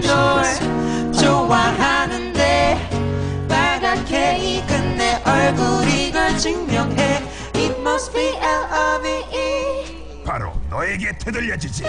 널 좋아하는데 빨갛게 익은 내 얼굴이 걸 증명해. It must be L-O-V-E 바로 너에게 되돌려주지.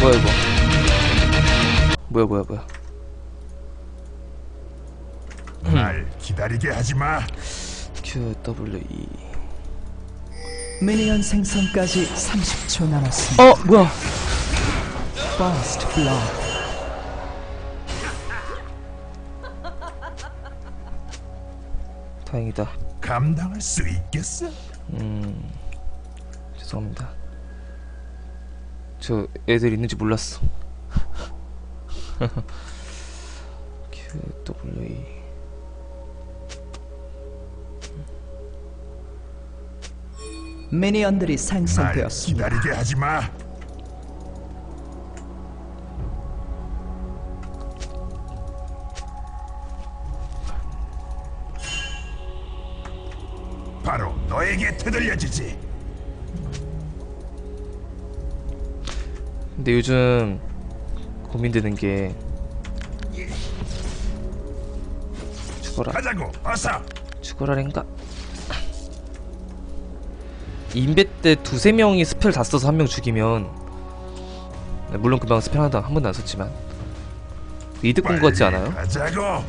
뭐야 이거? 뭐야 뭐야 뭐야 날 기다리게 하지 마. Q W E 미니언 생성까지 30초 남았습니다. 어 뭐야 First Blood. 다행이다 감당할 수 있겠어? 음 죄송합니다 저 애들 있는지 몰랐어 Q W E 미니언들이 날 생성되었습니다. 기다리게 하지 마. 바로 너에게 되돌려주지. 근데 요즘 고민되는 게 죽어라 가자고 어서. 죽어라랜가 인베 때 두세 명이 스펠 다 써서 한 명 죽이면 네, 물론 금방 스펠 하나 한 번도 안 썼지만 이득 본거 같지 않아요? 가자고.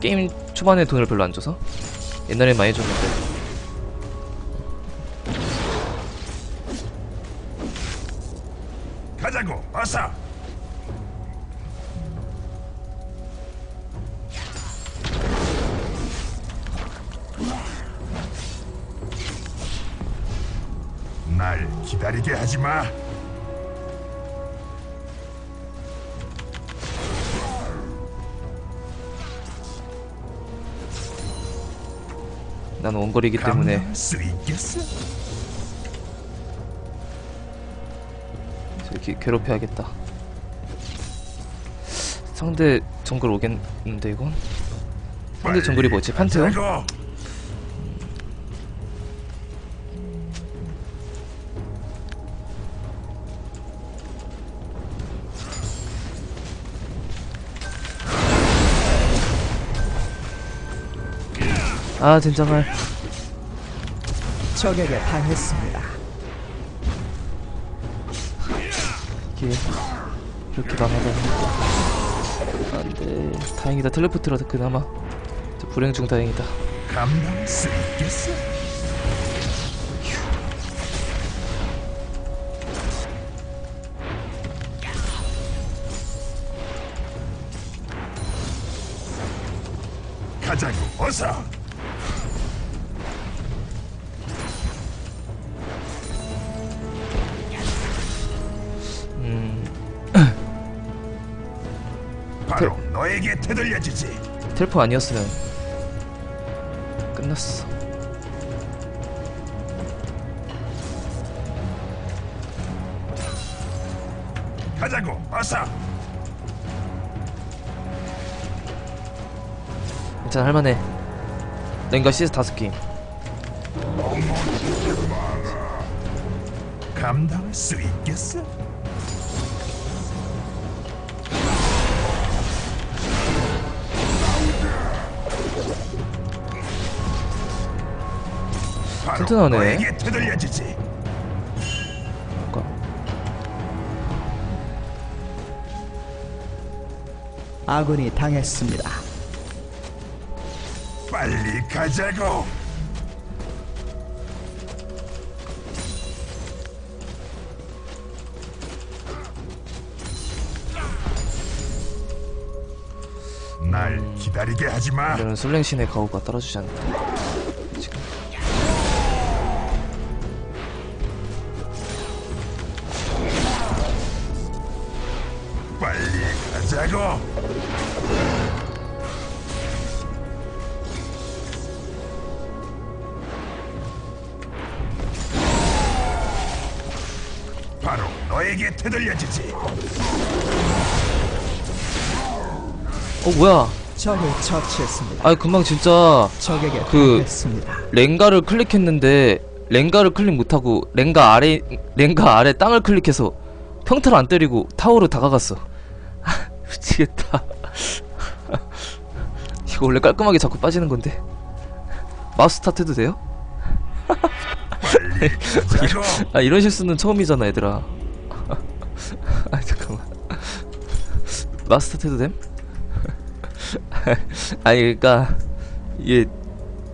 게임 초반에 돈을 별로 안 줘서 옛날엔 많이 줬는데 가자고 어서. 기다리게 하지 마. 난 원거리이기 때문에 감당할 수 있겠어? 이렇게 괴롭혀야겠다 상대 정글 오겠는데 이건? 상대 정글이 뭐지? 판테온? 아 젠장할 적에게 당했습니다. 이게 이렇게 망하다니 안돼. 다행이다. 텔레포트라도 그나마. 저 불행 중 다행이다. 감당할 수 있겠어? 가자고 어서 너에게 되돌려주지. 텔포 아니었으면 끝났어. 가자고 어서 괜찮아 할만해. 랭가 CS 다섯 게임 감당할 수 있겠어? 튼튼하네. 뭔가 아군이 당했습니다. 빨리 가자고 날 기다리게 하지 마. 이런 솔랭신의 가오가 따라주지 않는다 가자고. 바로 너에게 되돌려주지. 어 뭐야 적을 처치했습니다. 아 금방 진짜 적에게 그- 당했습니다. 렌가를 클릭했는데 렌가를 클릭 못하고 렌가 아래 렌가 아래 땅을 클릭해서 평타를 안 때리고 타워로 다가갔어. 미치겠다. 이거 원래 깔끔하게 자꾸 빠지는 건데. 마우스 스타트도 돼요? 가자고. 아 이런 실수는 처음이잖아 얘들아. 아 잠깐만. 마우스 스타트도 됨? 아니 그러니까 이게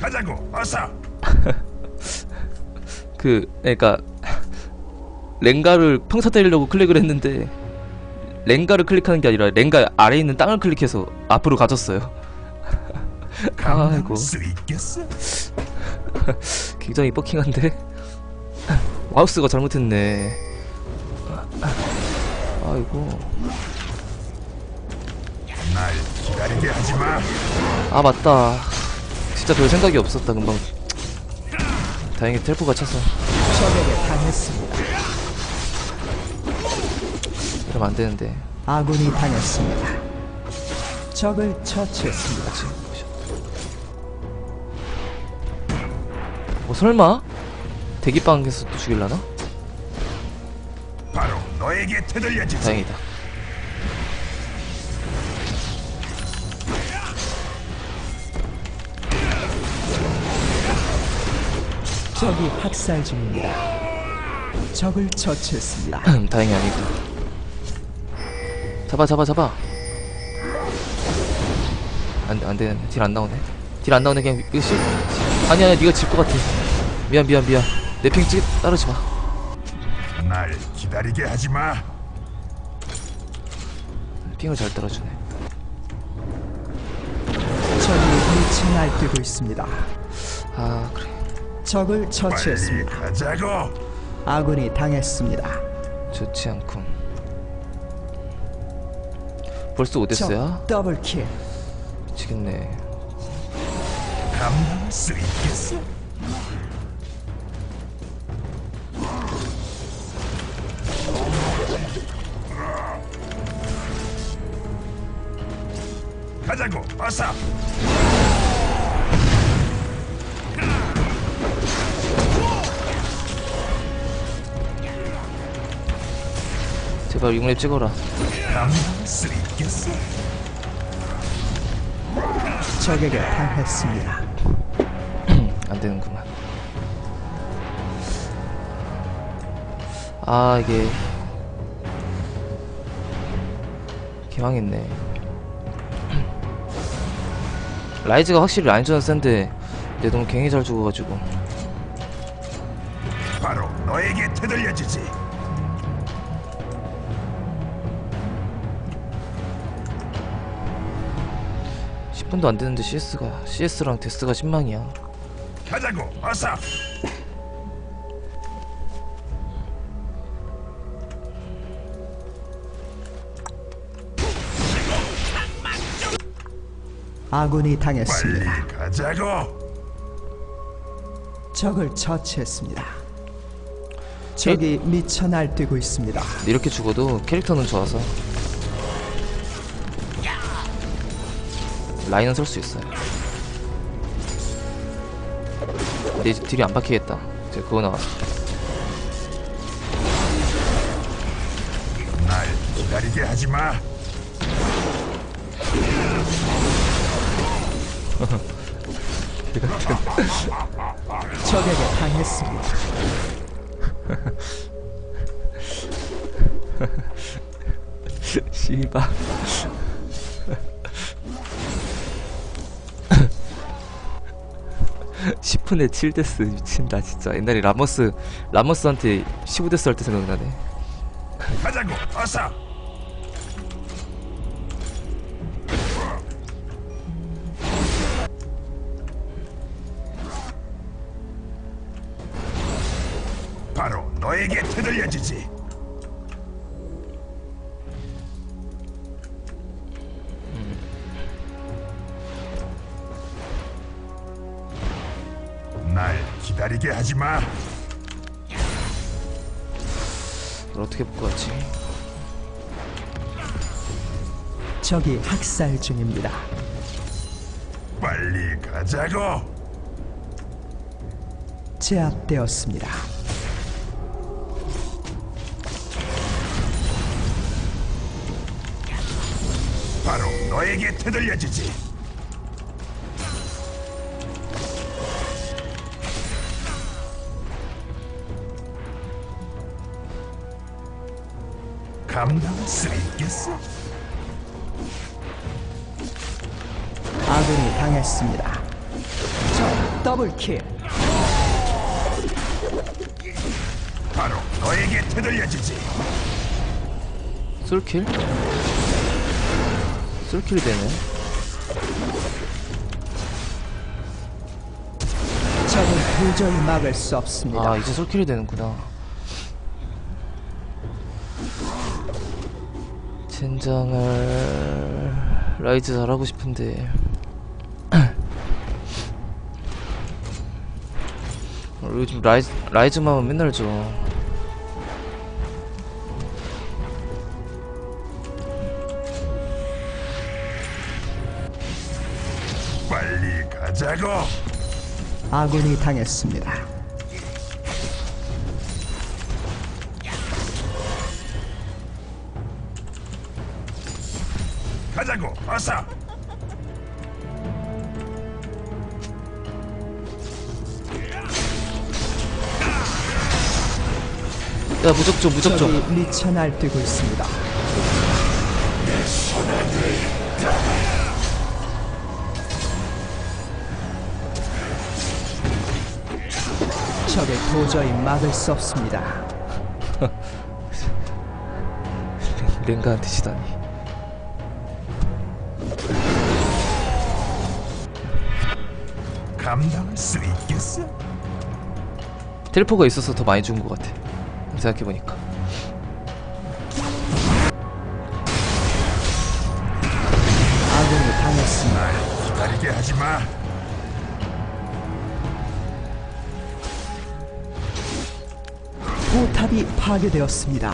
가자고. 어서. 그 그러니까 렌가를 평타 때리려고 클릭을 했는데 렌가를 클릭하는 게 아니라 렌가 아래에 있는 땅을 클릭해서 앞으로 가졌어요. 아이고 수 있겠어? 굉장히 버킹한데 마우스가 잘못했네. 아이고. 아 맞다. 진짜 별 생각이 없었다 금방. 다행히 텔포가 차서 적에게 당했습니다. 이러면 안 되는데. 아군이 당했습니다. 적을 처치했습니다. 뭐 설마 대기방에서 또 죽일라나? 바로 너에게 되돌려주지. 다행이다. 적이 학살 중입니다. 적을 처치했습니다. 다행이 아니고. 잡아 잡아 잡아. 안돼 안돼 딜 안 나오네. 딜 안 나오네 그냥 이거 씨. 아니 아니 네가 질 것 같아. 미안 미안 미안. 내 핑 찍 따르지 마. 날 기다리게 하지 마. 핑을 잘 따라주네. 적이 미쳐 날뛰고 있습니다. 아 그래. 적을 처치했습니다. 가자고. 아군이 당했습니다. 좋지 않군. 벌써 오데스야? 적 더블킬. 미치겠네. 감당할 수 있겠어? 가자고. 어서. 제발 6렙 찍어라. 적에게 당했습니다. 안 되는구만. 아 이게 개망했네. 라이즈가 확실히 라인전은 센데 내동 굉장히 잘 죽어가지고 바로 너에게 되돌려주지. 10분도 안 되는데 CS가 CS랑 데스가 10망이야. 가자고. 어서. 아군이 빨리 당했습니다. 가자고. 적을 처치했습니다. 적이 미쳐 날뛰고 있습니다. 이렇게 죽어도 캐릭터는 좋아서 라인은 쓸 수 있어요. 근데 이제 딜이 안 박히겠다. 이제 그거 나와. 날 기다리게 하지마. 적에게 당했습니다. 씨발. 10분에 7데스 미친다 진짜. 옛날에 라모스 라모스한테 15데스 할 때 생각나네. 가자고 어서 바로 너에게 되돌려주지. 다리게 하지 마. 이걸 어떻게 볼것 같지 적이 학살 중입니다. 빨리 가자고. 제압되었습니다. 바로 너에게 되돌려주지. 감당할 수 있겠어? 아군이 당했습니다. 적 더블킬. 바로 너에게 되돌려주지. 솔킬? 솔킬이 되네 적은 도저히 막을 수 없습니다. 아 이제 솔킬이 되는구나 젠장을 라이즈 잘하고 싶은데 어, 요즘 라이즈, 라이즈만 맨날 줘 빨리 가자고. 아군이 당했습니다. 어서. 야 무적 줘 무적 줘 적이 미쳐 날뛰고 있습니다. 적을 도저히 막을 수 없습니다. 랭가한테 지다니 감당할 수 있겠어? 텔포가 있어서 더 많이 죽은 것 같아 생각해보니까 아군이 당했습니다. 날 기다리게 하지 마. 포탑이 파괴되었습니다.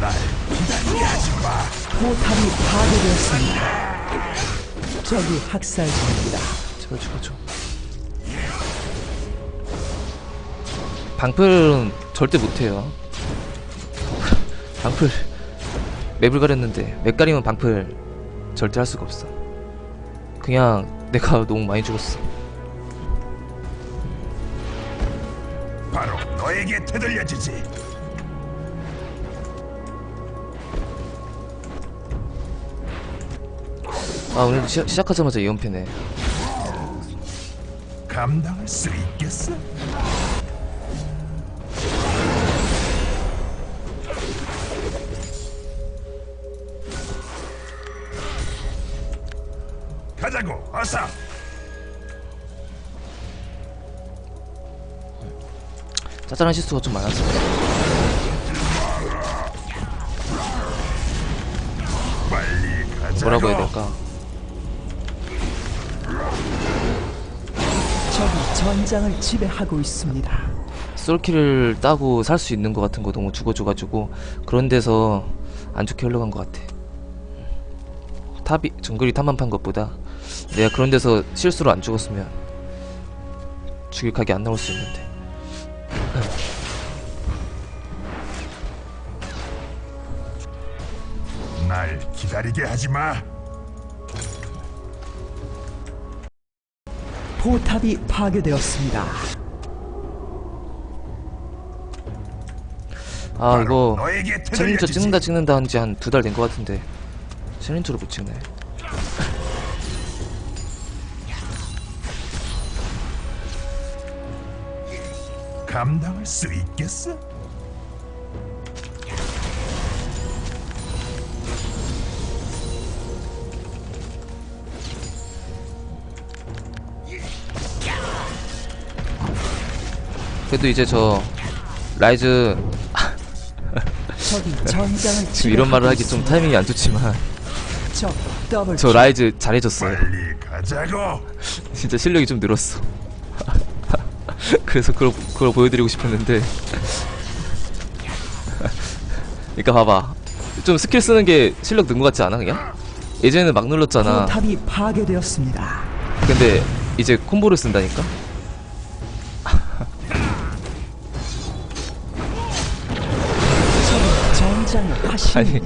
날 기다리게 하지 마. 포탑이 파괴되었습니다. 적이 학살 중입니다. 제발 죽어줘 방풀은 절대 못해요 방풀 맵을 가렸는데 맵 가리면 방풀 절대 할 수가 없어 그냥 내가 너무 많이 죽었어 바로 너에게 되돌려주지. 아 오늘 시, 시작하자마자 예언패네 감당할 수 있겠어? 가자고. 어서. 짜잘한 실수가 좀 많았어 빨리. 뭐라고 해야 될까 적이 전장을 지배하고 있습니다. 솔킬을 따고 살 수 있는 것 같은 거 너무 죽어줘가지고 그런 데서 안 좋게 흘러간 것 같아 탑이 정글이 탑만 판 것보다 내가 그런 데서 실수로 안 죽었으면 죽일 각이 안 나올 수 있는데 날 기다리게 하지 마. 포탑이 파괴되었습니다. 아 이거 챌린저. 찍는다 찍는다 한지 한 두 달 된 것 같은데 챌린저를 못 찍네 감당할 수 있겠어? 그래도 이제 저 라이즈 지금 이런 말을 하기 좀 타이밍이 안 좋지만 저 라이즈 잘해줬어요. 진짜 실력이 좀 늘었어. 그래서 그걸, 그걸 보여드리고 싶었는데. 그니까 봐봐. 좀 스킬 쓰는 게 실력 는 것 같지 않아, 그냥? 예전에는 막 눌렀잖아. 파괴되었습니다. 근데 이제 콤보를 쓴다니까? 아니.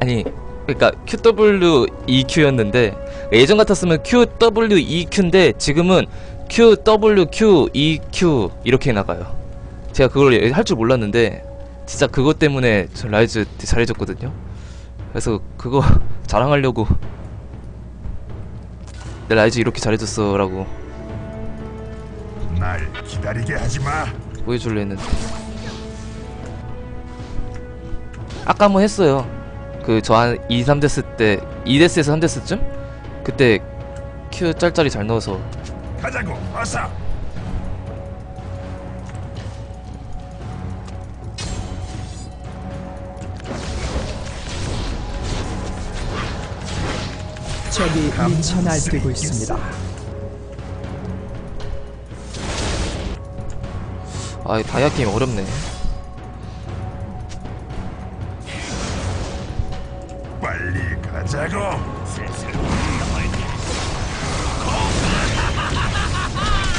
아니 그러니까 QW EQ였는데 예전 같았으면 QW EQ인데 지금은 QW Q EQ 이렇게 나가요. 제가 그걸 할 줄 몰랐는데 진짜 그것 때문에 저 라이즈 잘해줬거든요. 그래서 그거 자랑하려고 내 라이즈 이렇게 잘해줬어라고 날 기다리게 하지 마. 보여줄려 했는데 아까 한번 했어요 그 저 한 2, 3데스 때 2데스에서 3데스쯤? 그때 Q 짤짤이 잘 넣어서 가자고. 어서. 적이 미쳐 날뛰고 있습니다. 아이 다이아 게임 어렵네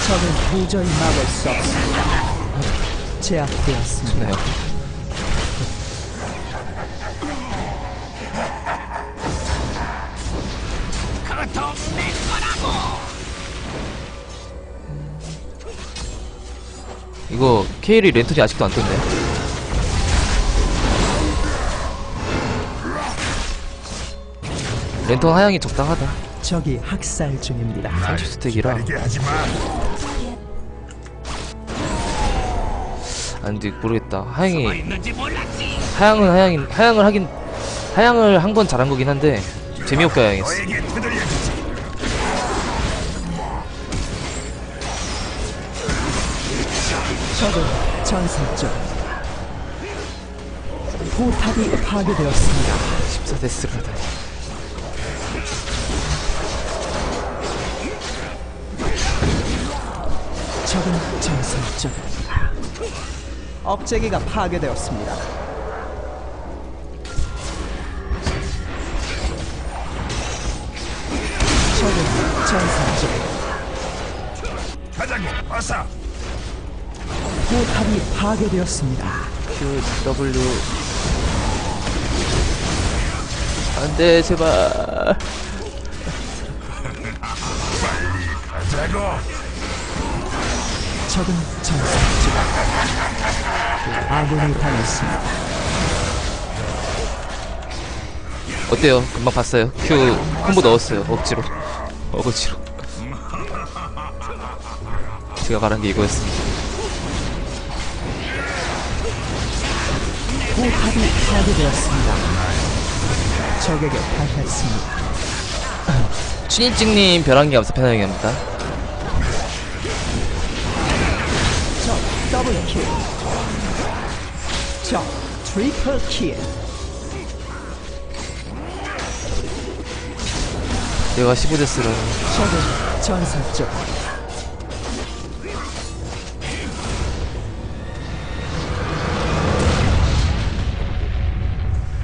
적은 도저히 막을 수 없습니다. 제압되었습니다. 이거 케일이 랜턴이 아직도 안 떴네 랜턴 하향이 적당하다 적이 학살 중입니다. 날30 스택이라. 하지 마. 아 근데 모르겠다 하향이 하향은 하향인 하향을 하긴 하향을 한 건 잘한 거긴 한데 재미없게 하향했어 너에게. 적은 전설적입니다. 포탑이 파괴되었습니다. 14데스를 하다니 적은 전설적입니다. 억제기가 파괴되었습니다. 적은 전설적입니다. 가자고. 어서. 포탑이 파괴되었습니다. Q W 안돼 제발 가자고. 적은 전설적입니다. 아군이 당했습니다. 어때요? 금방 봤어요 Q 콤보 넣었어요 억지로 억지로 제가 말한 게 이거였습니다 포탑이 파괴되었습니다. 적에게 당했습니다. 춘일찍님 벼랑기 감사 편하게 합니다 더블 킬. 적 트리플 킬. 내가 15데스라는 적은 전설적.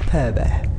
패배.